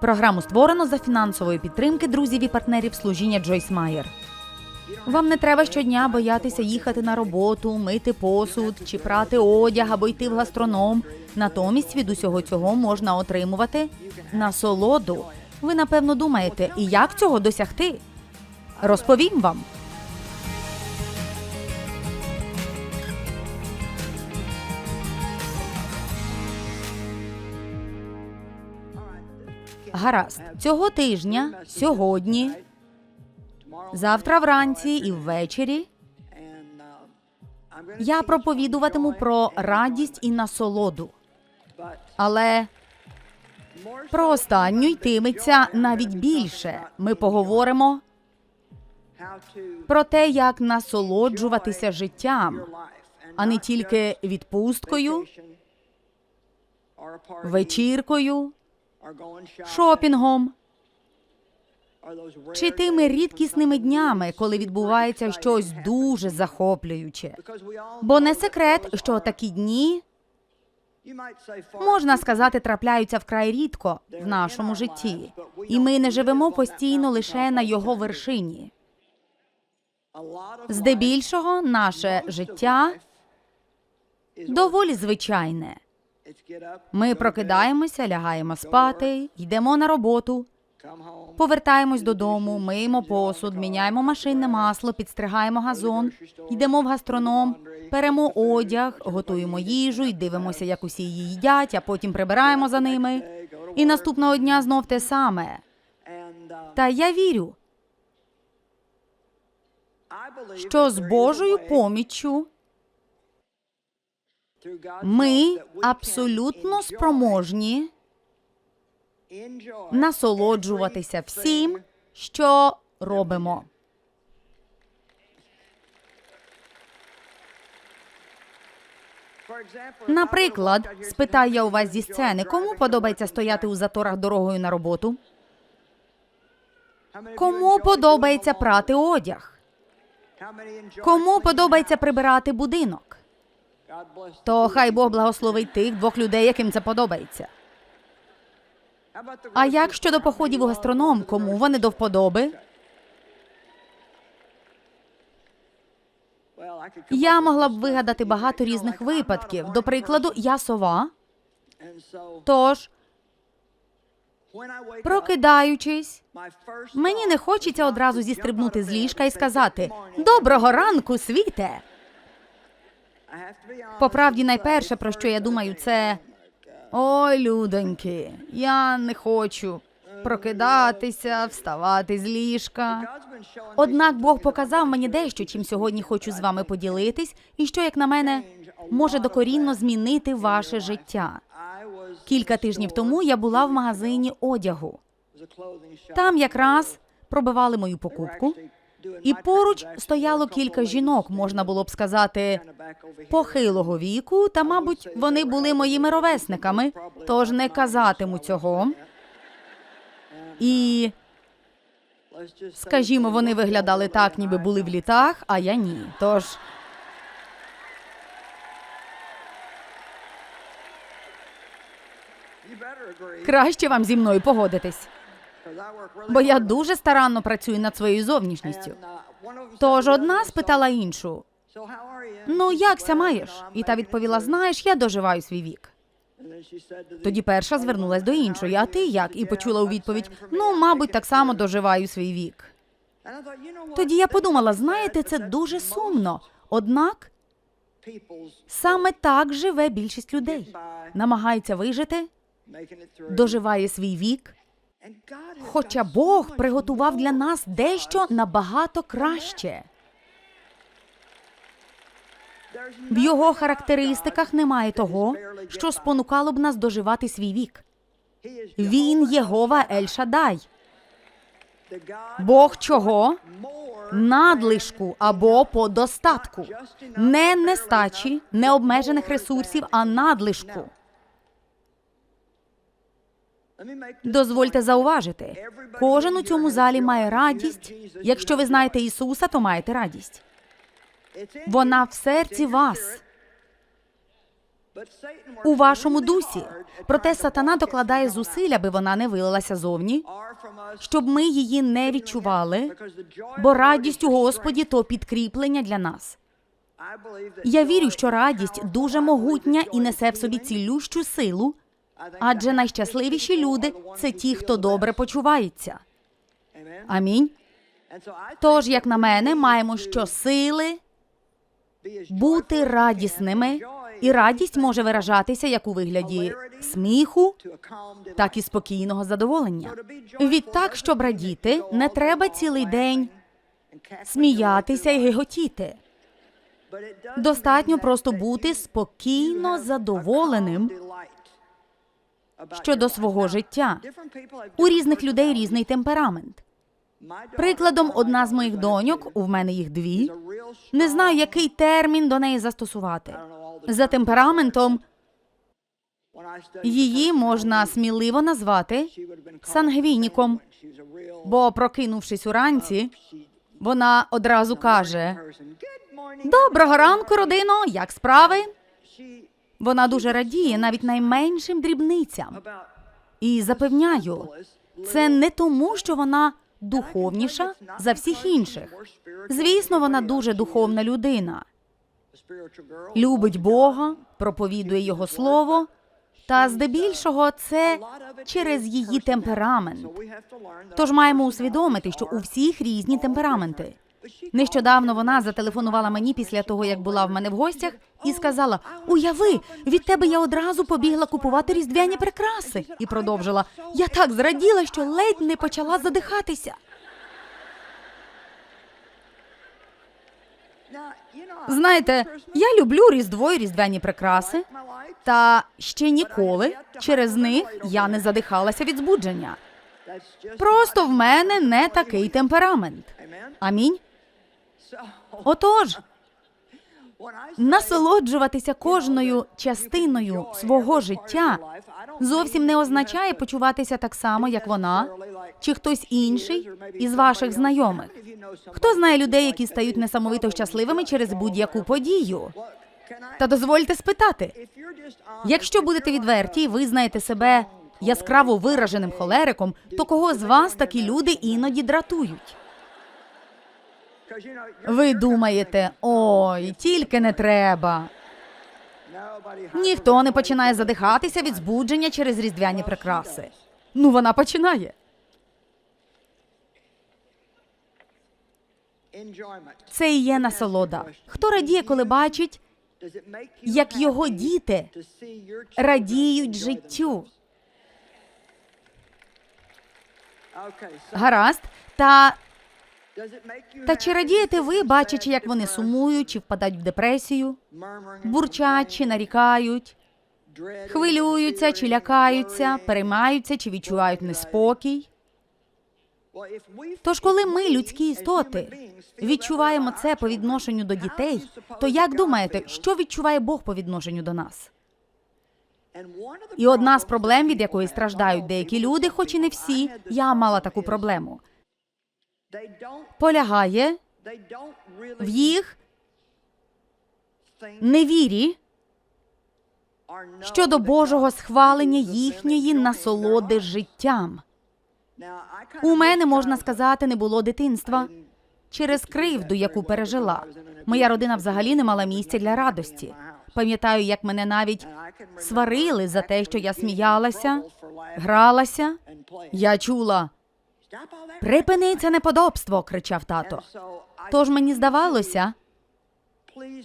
Програму створено за фінансової підтримки друзів і партнерів служіння Джойс Майер. Вам не треба щодня боятися їхати на роботу, мити посуд чи прати одяг або йти в гастроном. Натомість від усього цього можна отримувати насолоду. Ви напевно думаєте, і як цього досягти? Розповім вам. Гаразд, цього тижня, сьогодні, завтра вранці і ввечері я проповідуватиму про радість і насолоду. Але про останню йтиметься навіть більше. Ми поговоримо про те, як насолоджуватися життям, а не тільки відпусткою, вечіркою, шопінгом чи тими рідкісними днями, коли відбувається щось дуже захоплююче. Бо не секрет, що такі дні можна сказати трапляються вкрай рідко в нашому житті, і ми не живемо постійно лише на його вершині. Здебільшого наше життя доволі звичайне. Ми прокидаємося, лягаємо спати, йдемо на роботу, повертаємось додому, миємо посуд, міняємо машинне масло, підстригаємо газон, йдемо в гастроном, перемо одяг, готуємо їжу і дивимося, як усі її їдять, а потім прибираємо за ними. І наступного дня знов те саме. Та я вірю, що з Божою поміччю ми абсолютно спроможні насолоджуватися всім, що робимо. Наприклад, спитаю я у вас зі сцени, кому подобається стояти у заторах дорогою на роботу? Кому подобається прати одяг? Кому подобається прибирати будинок? То хай Бог благословить тих двох людей, яким це подобається. А як щодо походів у гастроном, кому вони до вподоби? Я могла б вигадати багато різних випадків. До прикладу, я сова. Тож, прокидаючись, мені не хочеться одразу зістрибнути з ліжка і сказати Доброго ранку, світе! По правді, найперше, про що я думаю, це ой, людоньки, я не хочу прокидатися, вставати з ліжка. Однак Бог показав мені дещо, чим сьогодні хочу з вами поділитись, і що, як на мене, може докорінно змінити ваше життя. Кілька тижнів тому я була в магазині одягу. Там якраз пробивали мою покупку, і поруч стояло кілька жінок, можна було б сказати, похилого віку, та, мабуть, вони були моїми ровесниками, тож не казатиму цього. І, скажімо, вони виглядали так, ніби були в літах, а я ні. Тож. Краще вам зі мною погодитись, бо я дуже старанно працюю над своєю зовнішністю. Тож одна спитала іншу: ну якся маєш? І та відповіла: знаєш, я доживаю свій вік. Тоді перша звернулась до іншої, а ти як? І почула у відповідь: ну, мабуть, так само доживаю свій вік. Тоді я подумала: знаєте, це дуже сумно. Однак саме так живе більшість людей. Намагається вижити, доживає свій вік. Хоча Бог приготував для нас дещо набагато краще. В його характеристиках немає того, що спонукало б нас доживати свій вік. Він Єгова Ель. Бог чого? Надлишку або по достатку. Не нестачі, не обмежених ресурсів, а надлишку. Дозвольте зауважити, кожен у цьому залі має радість. Якщо ви знаєте Ісуса, то маєте радість. Вона в серці вас. у вашому дусі. Проте сатана докладає зусиль, аби вона не вилилася зовні, щоб ми її не відчували, бо радість у Господі то підкріплення для нас. Я вірю, що радість дуже могутня і несе в собі цілющу силу, адже найщасливіші люди це ті, хто добре почувається. Амінь. Тож, як на мене, маємо щосили бути радісними, і радість може виражатися як у вигляді сміху, так і спокійного задоволення. Відтак, щоб радіти, не треба цілий день сміятися і геготіти. Достатньо просто бути спокійно задоволеним щодо свого життя. У різних людей різний темперамент. Прикладом, одна з моїх доньок, у мене їх дві, не знаю, який термін до неї застосувати. За темпераментом її можна сміливо назвати сангвініком, бо, прокинувшись уранці, вона одразу каже: Доброго ранку, родино, як справи? Вона дуже радіє навіть найменшим дрібницям. І запевняю, це не тому, що вона духовніша за всіх інших. Звісно, вона дуже духовна людина, любить Бога, проповідує Його слово, та здебільшого це через її темперамент. Тож маємо усвідомити, що у всіх різні темпераменти. Нещодавно вона зателефонувала мені після того, як була в мене в гостях, і сказала: Уяви, від тебе я одразу побігла купувати різдвяні прикраси. І продовжила: Я так зраділа, що ледь не почала задихатися. Знаєте, я люблю різдво і різдвяні прикраси, та ще ніколи через них я не задихалася від збудження. Просто в мене не такий темперамент. Амінь. Отож, насолоджуватися кожною частиною свого життя зовсім не означає почуватися так само, як вона, чи хтось інший із ваших знайомих. Хто знає людей, які стають несамовито щасливими через будь-яку подію? Та дозвольте спитати, якщо будете відверті, і ви знаєте себе яскраво вираженим холериком, то кого з вас такі люди іноді дратують? Ви думаєте, ой, тільки не треба. Ніхто не починає задихатися від збудження через різдвяні прикраси. Ну, вона починає. Це і є насолода. Хто радіє, коли бачить, як його діти радіють життю? Гаразд, та та чи радієте ви, бачачи, як вони сумують, чи впадають в депресію, бурчать чи нарікають, хвилюються чи лякаються, переймаються чи відчувають неспокій? Тож, коли ми, людські істоти, відчуваємо це по відношенню до дітей, то як думаєте, що відчуває Бог по відношенню до нас? І одна з проблем, від якої страждають деякі люди, хоч і не всі, я мала таку проблему, полягає в їх невірі щодо Божого схвалення їхньої насолоди життям. У мене можна сказати, не було дитинства через кривду, яку пережила. Моя родина взагалі не мала місця для радості. Пам'ятаю, як мене навіть сварили за те, що я сміялася, гралася. Я чула припини це неподобство, кричав тато. Тож мені здавалося,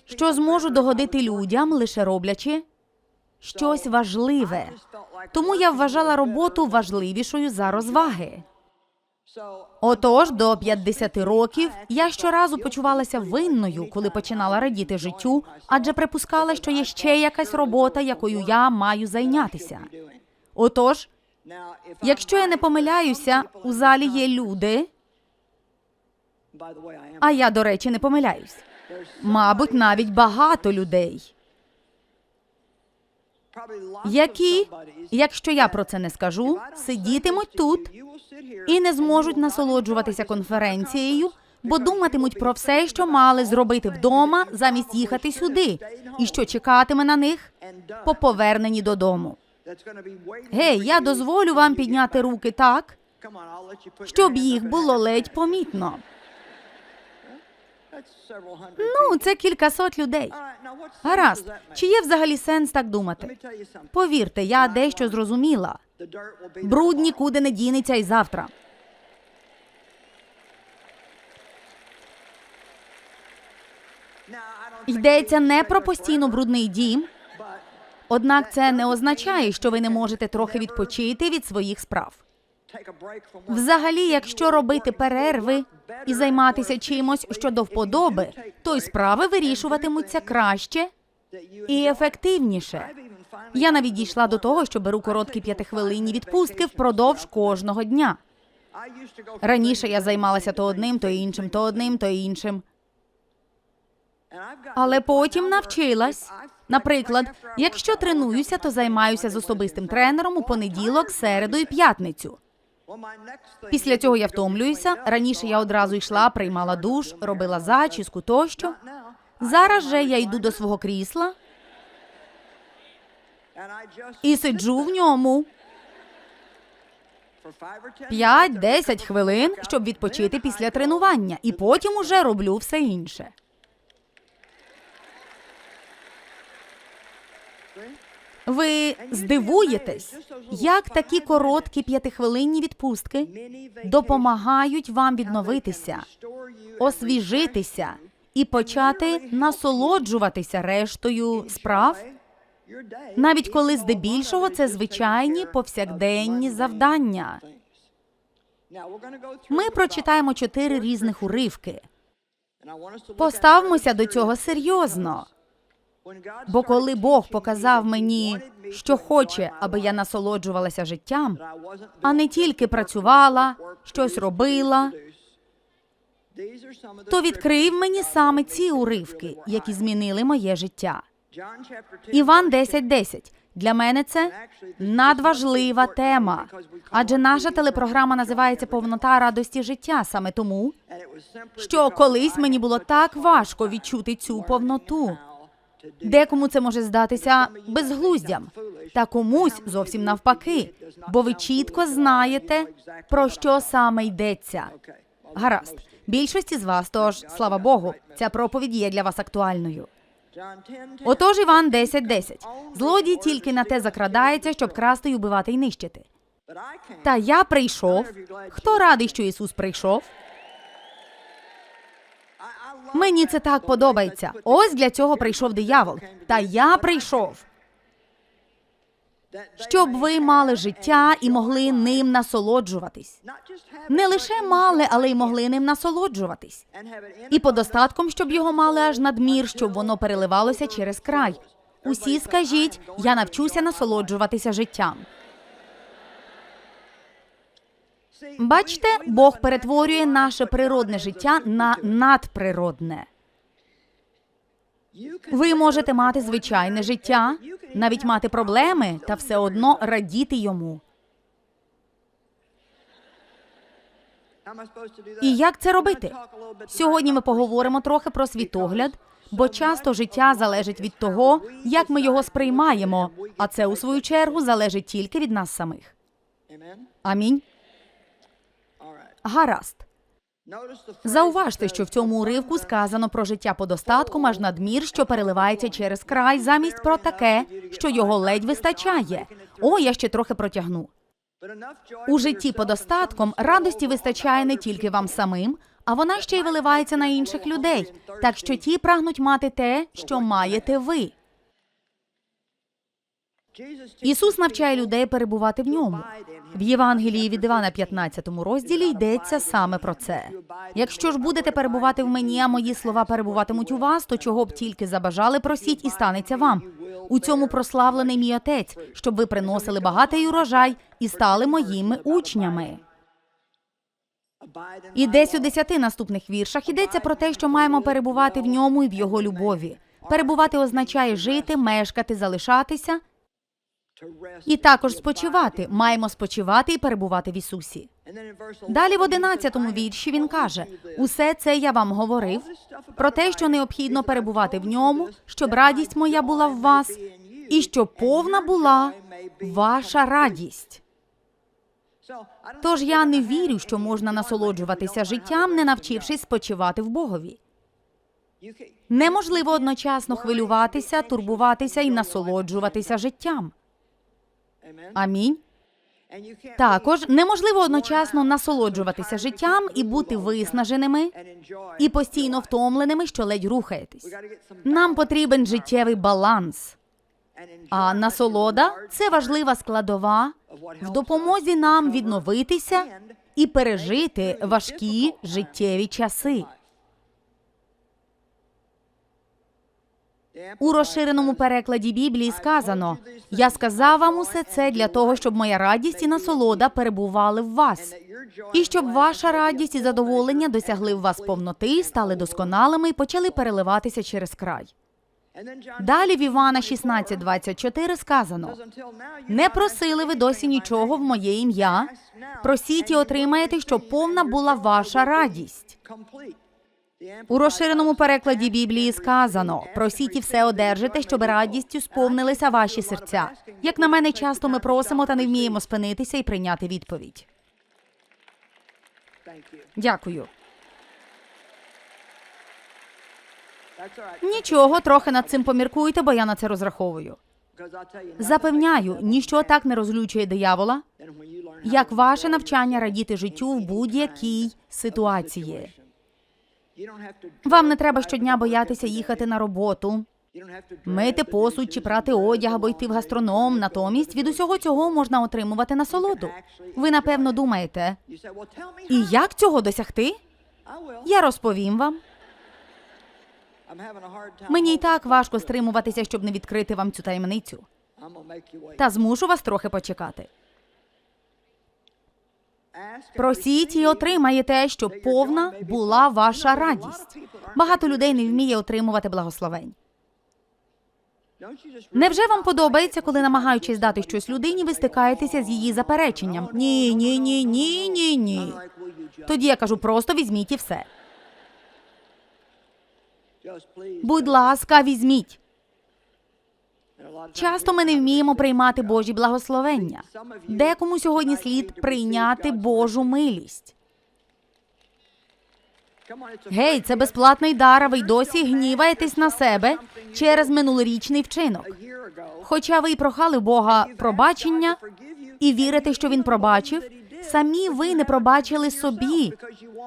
що зможу догодити людям, лише роблячи щось важливе. Тому я вважала роботу важливішою за розваги. Отож, до 50 років я щоразу почувалася винною, коли починала радіти життю, адже припускала, що є ще якась робота, якою я маю зайнятися. Отож, якщо я не помиляюся, у залі є люди, а я, до речі, не помиляюсь. Мабуть, навіть багато людей, які, якщо я про це не скажу, сидітимуть тут і не зможуть насолоджуватися конференцією, бо думатимуть про все, що мали зробити вдома, замість їхати сюди, і що чекатиме на них по поверненні додому. Гей, я дозволю вам підняти руки так, щоб їх було ледь помітно. Ну, це кількасот людей. Гаразд, чи є взагалі сенс так думати? Повірте, я дещо зрозуміла. Бруд нікуди не дінеться і завтра. Йдеться не про постійно брудний дім, однак це не означає, що ви не можете трохи відпочити від своїх справ. Взагалі, якщо робити перерви і займатися чимось, що до вподоби, то й справи вирішуватимуться краще і ефективніше. Я навіть дійшла до того, що беру короткі п'ятихвилинні відпустки впродовж кожного дня. Раніше я займалася то одним, то іншим, то одним, то іншим. Але потім навчилась. Наприклад, якщо тренуюся, то займаюся з особистим тренером у понеділок, середу і п'ятницю. Після цього я втомлююся. Раніше я одразу йшла, приймала душ, робила зачіску тощо. Зараз же я йду до свого крісла і сиджу в ньому 5-10 хвилин, щоб відпочити після тренування, і потім уже роблю все інше. Ви здивуєтесь, як такі короткі п'ятихвилинні відпустки допомагають вам відновитися, освіжитися і почати насолоджуватися рештою справ, навіть коли здебільшого це звичайні повсякденні завдання. Ми прочитаємо чотири різних уривки. Поставмося до цього серйозно. Бо коли Бог показав мені, що хоче, аби я насолоджувалася життям, а не тільки працювала, щось робила, то відкрив мені саме ці уривки, які змінили моє життя. Іван 10.10. Для мене це надважлива тема, адже наша телепрограма називається Повнота радості життя саме тому, що колись мені було так важко відчути цю повноту. Декому це може здатися безглуздям, та комусь зовсім навпаки, бо ви чітко знаєте, про що саме йдеться. Гаразд, більшості з вас, тож слава Богу, ця проповідь є для вас актуальною. Отож, Іван 10.10. Злодій тільки на те закрадається, щоб красти й убивати й нищити. Та я прийшов. Хто радий, що Ісус прийшов? Мені це так подобається. Ось для цього прийшов диявол. Та я прийшов, щоб ви мали життя і могли ним насолоджуватись. Не лише мали, але й могли ним насолоджуватись. І подостатком, щоб його мали аж надмір, щоб воно переливалося через край. Усі скажіть, я навчуся насолоджуватися життям. Бачите, Бог перетворює наше природне життя на надприродне. Ви можете мати звичайне життя, навіть мати проблеми, та все одно радіти йому. І як це робити? Сьогодні ми поговоримо трохи про світогляд, бо часто життя залежить від того, як ми його сприймаємо, а це у свою чергу залежить тільки від нас самих. Амінь. Гаразд. Зауважте, що в цьому уривку сказано про життя по достатку аж надмір, що переливається через край, замість про таке, що його ледь вистачає. О, я ще трохи протягну. У житті по достатком радості вистачає не тільки вам самим, а вона ще й виливається на інших людей, так що ті прагнуть мати те, що маєте ви. Ісус навчає людей перебувати в ньому. В Євангелії від Івана 15 розділі йдеться саме про це. Якщо ж будете перебувати в мені, а мої слова перебуватимуть у вас, то чого б тільки забажали, просіть і станеться вам. У цьому прославлений мій отець, щоб ви приносили багатий урожай і стали моїми учнями. І десь у десяти наступних віршах йдеться про те, що маємо перебувати в ньому і в його любові. Перебувати означає жити, мешкати, залишатися І також спочивати. Маємо спочивати і перебувати в Ісусі. Далі в 11-му вірші він каже: усе це я вам говорив про те, що необхідно перебувати в ньому, щоб радість моя була в вас, і щоб повна була ваша радість. Тож я не вірю, що можна насолоджуватися життям, не навчившись спочивати в Богові. Неможливо одночасно хвилюватися, турбуватися і насолоджуватися життям. Амінь. Також неможливо одночасно насолоджуватися життям і бути виснаженими і постійно втомленими, що ледь рухаєтесь. Нам потрібен життєвий баланс. А насолода це важлива складова в допомозі нам відновитися і пережити важкі життєві часи. У розширеному перекладі Біблії сказано: Я сказав вам усе це для того, щоб моя радість і насолода перебували в вас, і щоб ваша радість і задоволення досягли в вас повноти, стали досконалими і почали переливатися через край. Далі в Івана 16.24 сказано: Не просили ви досі нічого в моє ім'я. Просіть і отримаєте, щоб повна була ваша радість. У розширеному перекладі Біблії сказано: просіть і все одержите, щоб радістю сповнилися ваші серця. Як на мене, часто ми просимо та не вміємо спинитися і прийняти відповідь. Дякую. Нічого, трохи над цим поміркуйте, бо я на це розраховую. Запевняю, ніщо так не розлючує диявола, як ваше навчання радіти життю в будь-якій ситуації. Вам не треба щодня боятися їхати на роботу, мити посуд чи прати одяг або йти в гастроном. Натомість від усього цього можна отримувати насолоду. Ви напевно думаєте, і як цього досягти? Я розповім вам. Мені й так важко стримуватися, щоб не відкрити вам цю таємницю. Та змушу вас трохи почекати. Просіть і отримаєте, щоб повна була ваша радість. Багато людей не вміє отримувати благословень. Невже вам подобається, коли намагаючись дати щось людині, ви стикаєтеся з її запереченням? Ні, ні, ні, ні, ні, ні. Тоді я кажу, просто візьміть і все. Будь ласка, візьміть. Часто ми не вміємо приймати Божі благословення. Декому сьогодні слід прийняти Божу милість. Гей, це безплатний дар, а ви й досі гніваєтесь на себе через минулорічний вчинок. Хоча ви й прохали Бога пробачення і вірите, що він пробачив, самі ви не пробачили собі,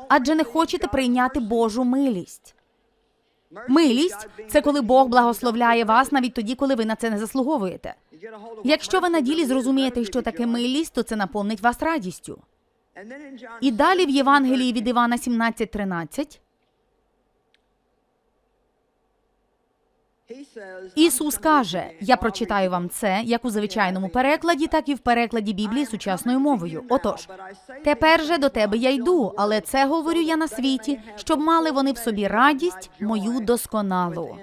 адже не хочете прийняти Божу милість. Милість це коли Бог благословляє вас навіть тоді, коли ви на це не заслуговуєте. Якщо ви на ділі зрозумієте, що таке милість, то це наповнить вас радістю. І далі в Євангелії від Івана 17.13 Ісус каже: Я прочитаю вам це як у звичайному перекладі, так і в перекладі Біблії сучасною мовою. Отож, тепер же до тебе я йду, але це говорю я на світі, щоб мали вони в собі радість мою досконалу.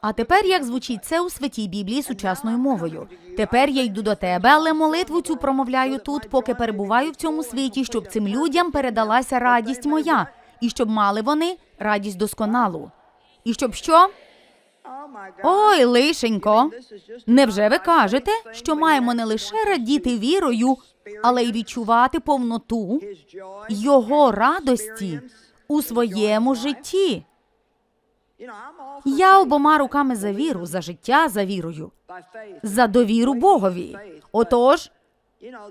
А тепер як звучить це у святій Біблії сучасною мовою? Тепер я йду до тебе, але молитву цю промовляю тут, поки перебуваю в цьому світі, щоб цим людям передалася радість моя, і щоб мали вони радість досконалу. І щоб що? Ой, лишенько. Невже ви кажете, що маємо не лише радіти вірою, але й відчувати повноту його радості у своєму житті? Я обома руками за віру, за життя за вірою, за довіру Богові. Отож,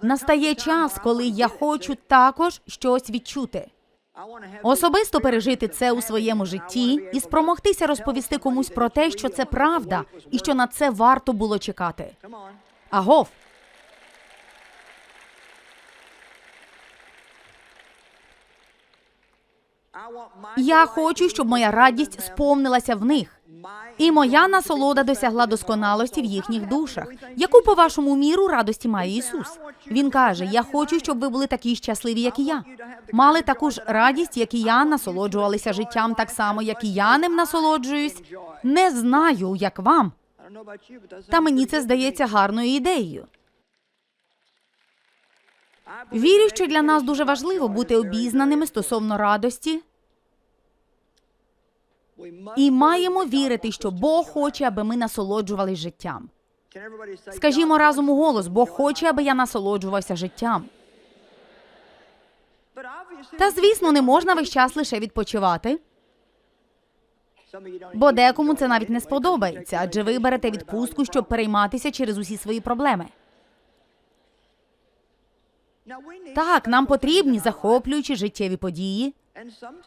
настає час, коли я хочу також щось відчути. Особисто пережити це у своєму житті і спромогтися розповісти комусь про те, що це правда, і що на це варто було чекати. Агов. Я хочу, щоб моя радість сповнилася в них, і моя насолода досягла досконалості в їхніх душах. Яку, по вашому міру, радості має Ісус? Він каже: Я хочу, щоб ви були такі щасливі, як і я. Мали таку ж радість, як і я, насолоджувалися життям так само, як і я ним насолоджуюсь. Не знаю, як вам, Та мені це здається гарною ідеєю. Вірю, що для нас дуже важливо бути обізнаними стосовно радості, і маємо вірити, що Бог хоче, аби ми насолоджувались життям. Скажімо разом у голос, Бог хоче, аби я насолоджувався життям. Та звісно, не можна весь час лише відпочивати, бо декому це навіть не сподобається, адже ви берете відпустку, щоб перейматися через усі свої проблеми. Так, нам потрібні захоплюючі життєві події.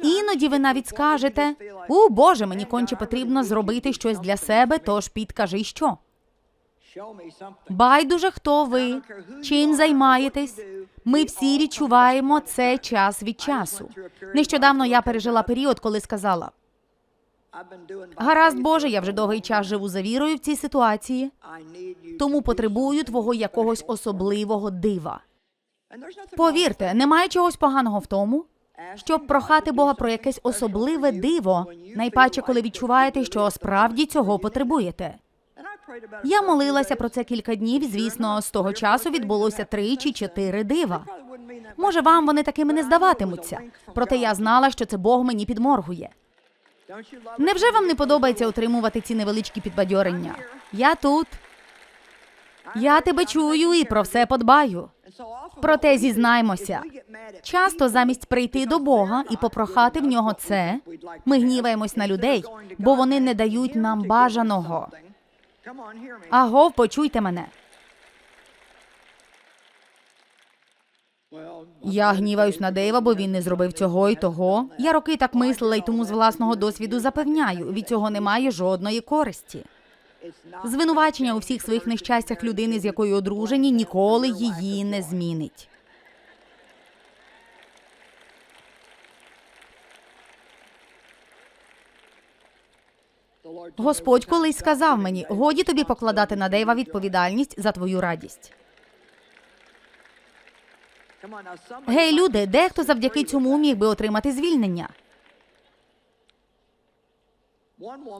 Іноді ви навіть скажете: у Боже, мені конче потрібно зробити щось для себе, тож підкажи що. Байдуже, хто ви, чим займаєтесь. Ми всі відчуваємо це час від часу. Нещодавно я пережила період, коли сказала: гаразд, Боже, я вже довгий час живу за вірою в цій ситуації, тому потребую твого якогось особливого дива. Повірте, немає чогось поганого в тому, щоб прохати Бога про якесь особливе диво, найпаче, коли відчуваєте, що справді цього потребуєте. Я молилася про це кілька днів. Звісно, з того часу відбулося три чи чотири дива. Може, вам вони такими не здаватимуться. Проте я знала, що це Бог мені підморгує. Невже вам не подобається отримувати ці невеличкі підбадьорення? Я тут. Я тебе чую і про все подбаю. Проте зізнаймося, часто замість прийти до Бога і попрохати в нього це, ми гніваємось на людей, бо вони не дають нам бажаного. Агов, почуйте мене. Я гніваюсь на Дейва, бо він не зробив цього і того. Я роки так мислила, і тому з власного досвіду запевняю, від цього немає жодної користі. Звинувачення у всіх своїх нещастях людини, з якою одружені, ніколи її не змінить. Господь колись сказав мені: годі тобі покладати на Дейва відповідальність за твою радість. Гей, люди, дехто завдяки цьому міг би отримати звільнення.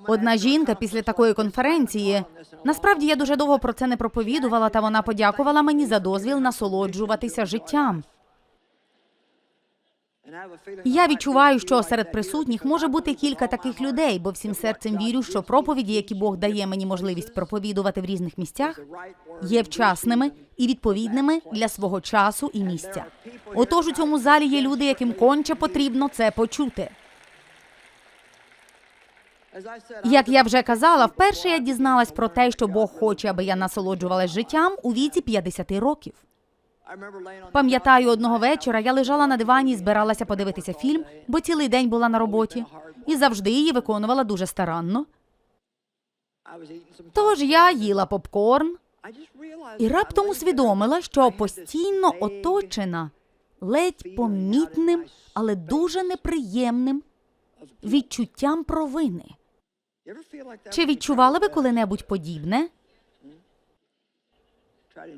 Одна жінка після такої конференції. Насправді я дуже довго про це не проповідувала, та вона подякувала мені за дозвіл насолоджуватися життям. Я відчуваю, що серед присутніх може бути кілька таких людей, бо всім серцем вірю, що проповіді, які Бог дає мені можливість проповідувати в різних місцях, є вчасними і відповідними для свого часу і місця. Отож у цьому залі є люди, яким конче потрібно це почути. Як я вже казала, вперше я дізналась про те, що Бог хоче, аби я насолоджувалась життям у віці 50 років. Пам'ятаю, одного вечора я лежала на дивані і збиралася подивитися фільм, бо цілий день була на роботі, і завжди її виконувала дуже старанно. Тож я їла попкорн і раптом усвідомила, що постійно оточена ледь помітним, але дуже неприємним відчуттям провини. Чи відчували ви коли-небудь подібне?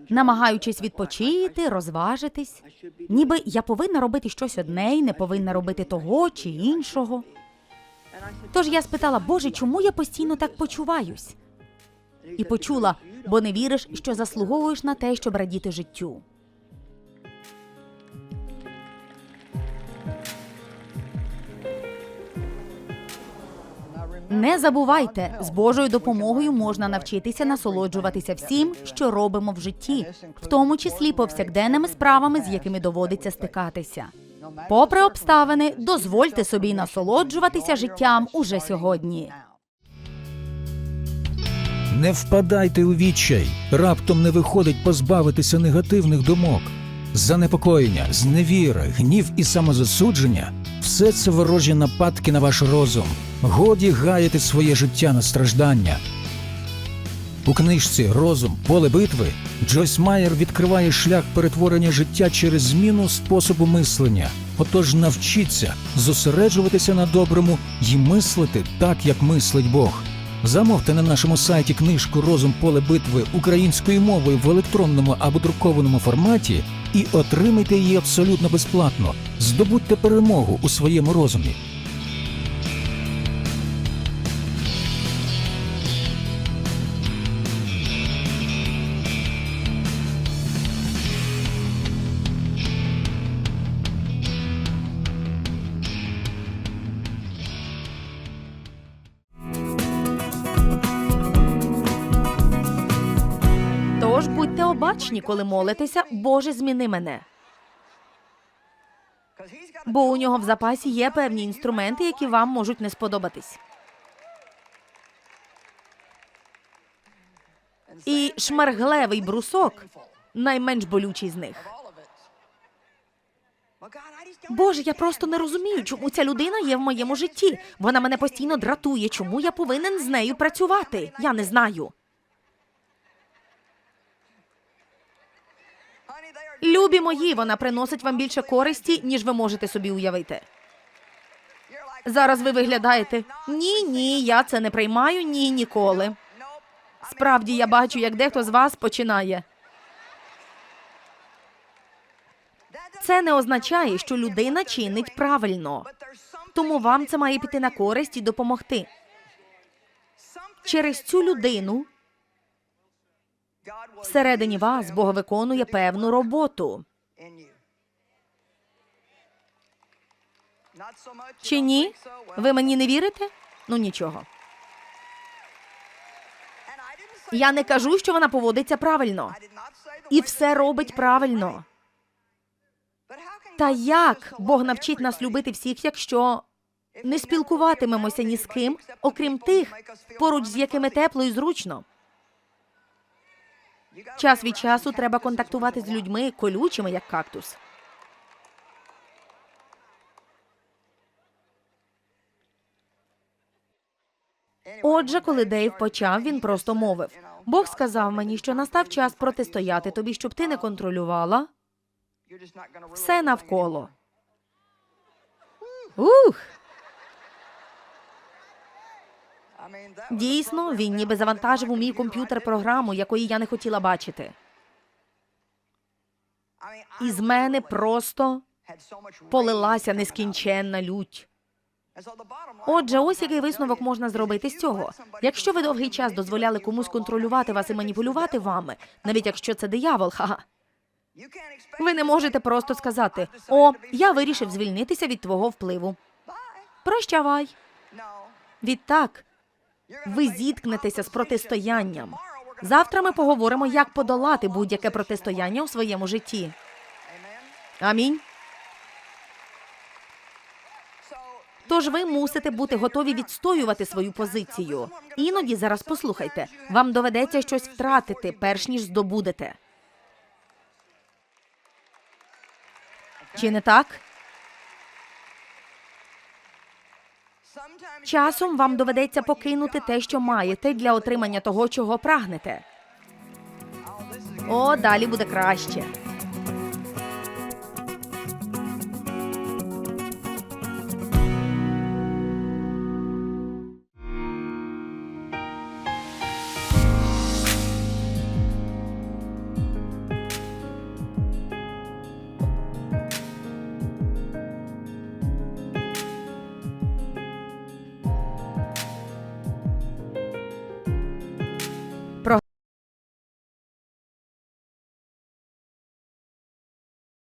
Намагаючись відпочити, розважитись, ніби я повинна робити щось одне і не повинна робити того чи іншого. Тож я спитала, Боже, чому я постійно так почуваюсь? І почула, бо не віриш, що заслуговуєш на те, щоб радіти життю. Не забувайте, з Божою допомогою можна навчитися насолоджуватися всім, що робимо в житті, в тому числі повсякденними справами, з якими доводиться стикатися. Попри обставини, дозвольте собі насолоджуватися життям уже сьогодні. Не впадайте у відчай, раптом не виходить позбавитися негативних думок. Занепокоєння, зневіра, гнів і самозасудження все це ворожі нападки на ваш розум. Годі гаяти своє життя на страждання. У книжці Розум поле битви Джойс Майер відкриває шлях перетворення життя через зміну способу мислення. Отож навчіться зосереджуватися на доброму і мислити так, як мислить Бог. Замовте на нашому сайті книжку Розум поле битви українською мовою в електронному або друкованому форматі і отримайте її абсолютно безплатно. Здобудьте перемогу у своєму розумі. Вдячні, коли молитеся, Боже, зміни мене. Бо у нього в запасі є певні інструменти, які вам можуть не сподобатись. І шмарглевий брусок найменш болючий з них. Боже, я просто не розумію, чому ця людина є в моєму житті. Вона мене постійно дратує. Чому я повинен з нею працювати? Я не знаю. Любі мої, вона приносить вам більше користі, ніж ви можете собі уявити. Зараз ви виглядаєте. Ні, ні, я це не приймаю, ні, ніколи. Справді я бачу, як дехто з вас починає. Це не означає, що людина чинить правильно. Тому вам це має піти на користь і допомогти. Через цю людину всередині вас Бог виконує певну роботу. Чи ні? Ви мені не вірите? Ну нічого. Я не кажу, що вона поводиться правильно і все робить правильно. Та як Бог навчить нас любити всіх, якщо не спілкуватимемося ні з ким, окрім тих, поруч з якими тепло і зручно? Час від часу треба контактувати з людьми колючими, як кактус. Отже, коли Дейв почав, він просто мовив: Бог сказав мені, що настав час протистояти тобі, щоб ти не контролювала все навколо. Ух! Дійсно, він ніби завантажив у мій комп'ютер програму, якої я не хотіла бачити. Із мене просто полилася нескінченна лють. Отже, ось який висновок можна зробити з цього. Якщо ви довгий час дозволяли комусь контролювати вас і маніпулювати вами, навіть якщо це диявол, ха. Ви не можете просто сказати: О, я вирішив звільнитися від твого впливу. Прощавай. Відтак, ви зіткнетеся з протистоянням. Завтра ми поговоримо, як подолати будь-яке протистояння у своєму житті. Амінь. Тож ви мусите бути готові відстоювати свою позицію. Іноді зараз послухайте, вам доведеться щось втратити, перш ніж здобудете. Чи не так? Часом вам доведеться покинути те, що маєте, для отримання того, чого прагнете. О, далі буде краще.